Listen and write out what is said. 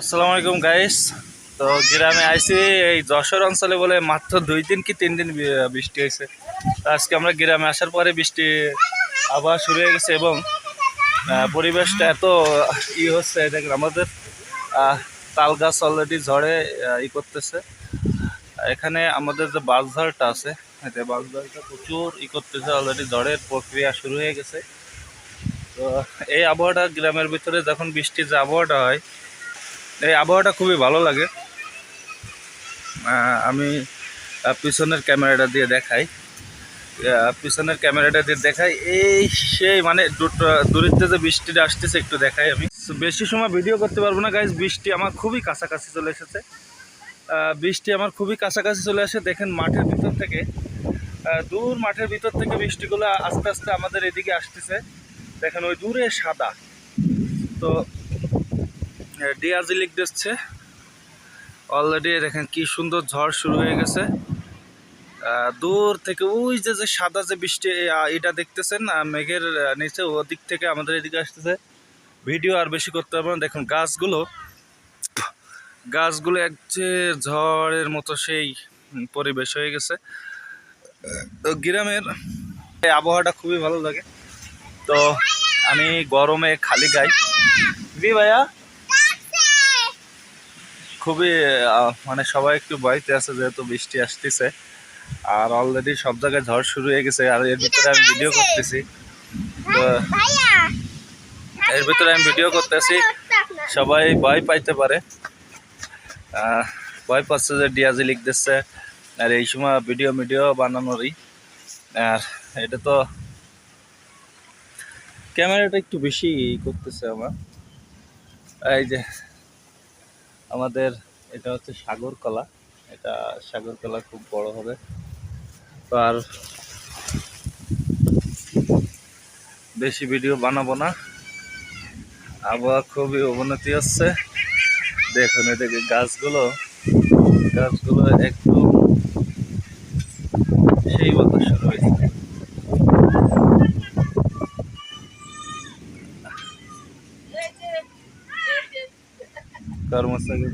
আসসালামু আলাইকুম গাইস তো গ্রামে আইসি এই যশোর অঞ্চলে বলে মাত্র দুই দিন কি তিন দিন বৃষ্টি হয়েছে। আজকে আমরা গ্রামে আসার পরে বৃষ্টি আবার শুরু হয়ে গেছে এবং পরিবেশটা এত ই হচ্ছে, দেখেন আমাদের তাল গাছ অলরেডি ঝড়ে ই করতেছে। এখানে আমাদের যে বাঁশঝাড়টা আছে এতে বাঁশঝাড়টা প্রচুর ই করতেছে অলরেডি ঝড়ের প্রক্রিয়া শুরু হয়ে গেছে। তো এই আবহাওয়াটা গ্রামের ভিতরে যখন বৃষ্টির যে আবহাওয়াটা হয় এই আবহাওয়াটা খুবই ভালো লাগে। আমি পিছনের ক্যামেরাটা দিয়ে দেখাই। পিছনের ক্যামেরাটা দিয়ে দেখাই। এই সেই মানে দূরিত্বে যে বৃষ্টিটা আসতেছে একটু দেখাই আমি। বেশি সময় ভিডিও করতে পারব না গাইজ বৃষ্টি আমার খুবই কাছাকাছি চলে এসেছে। বৃষ্টি আমার খুবই কাছাকাছি চলে আসে। দেখেন মাঠের ভিতর থেকে দূর মাঠের ভিতর থেকে বৃষ্টিগুলো আস্তে আস্তে আমাদের এদিকে আসতেছে। দেখেন ওই দূরে সাদা। তো ডিয়াজি লিক দিচ্ছে। অলরেডি দেখেন কি সুন্দর ঝড় শুরু হয়ে গেছে। দূর থেকে ওই যে যে সাদা যে বৃষ্টি এটা দেখতেছেন মেঘের নিচে ওদিক থেকে আমাদের এদিকে আসতেছে। ভিডিও আর বেশি করতে হবে না। দেখুন গাছগুলো গাছগুলো এক যে ঝড়ের মতো সেই পরিবেশ হয়ে গেছে। তো গ্রামের আবহাওয়াটা খুবই ভালো লাগে। তো আমি গরমে খালি গাই। দি ভাইয়া? খুবই মানে সবাই একটু ভয়তে আছে যেহেতু বৃষ্টি আসতেছে। আর অলরেডি সব জায়গায় ঝড় শুরু হয়ে গেছে, আর এর ভিতরে আমি ভিডিও করতেছি। এর ভিতরে আমি ভিডিও করতেছি। সবাই ভয় পাইতে পারে। ভয় পাচ্ছে যে ডিয়াজি লিখ দিচ্ছে। আর এই সময় ভিডিও মিডিও বানানোরই। আর এটা তো ক্যামেরাটা একটু বেশি করতেছে আমার। এই যে আমাদের এটা হচ্ছে সাগর কলা। এটা সাগর কলা খুব বড় হবে। তো আর বেশি ভিডিও বানাবো না। আবহাওয়া খুবই অবনতি হচ্ছে। দেখুন এদিকে গাছগুলো। গাছগুলো একদম Ficaram uma saída.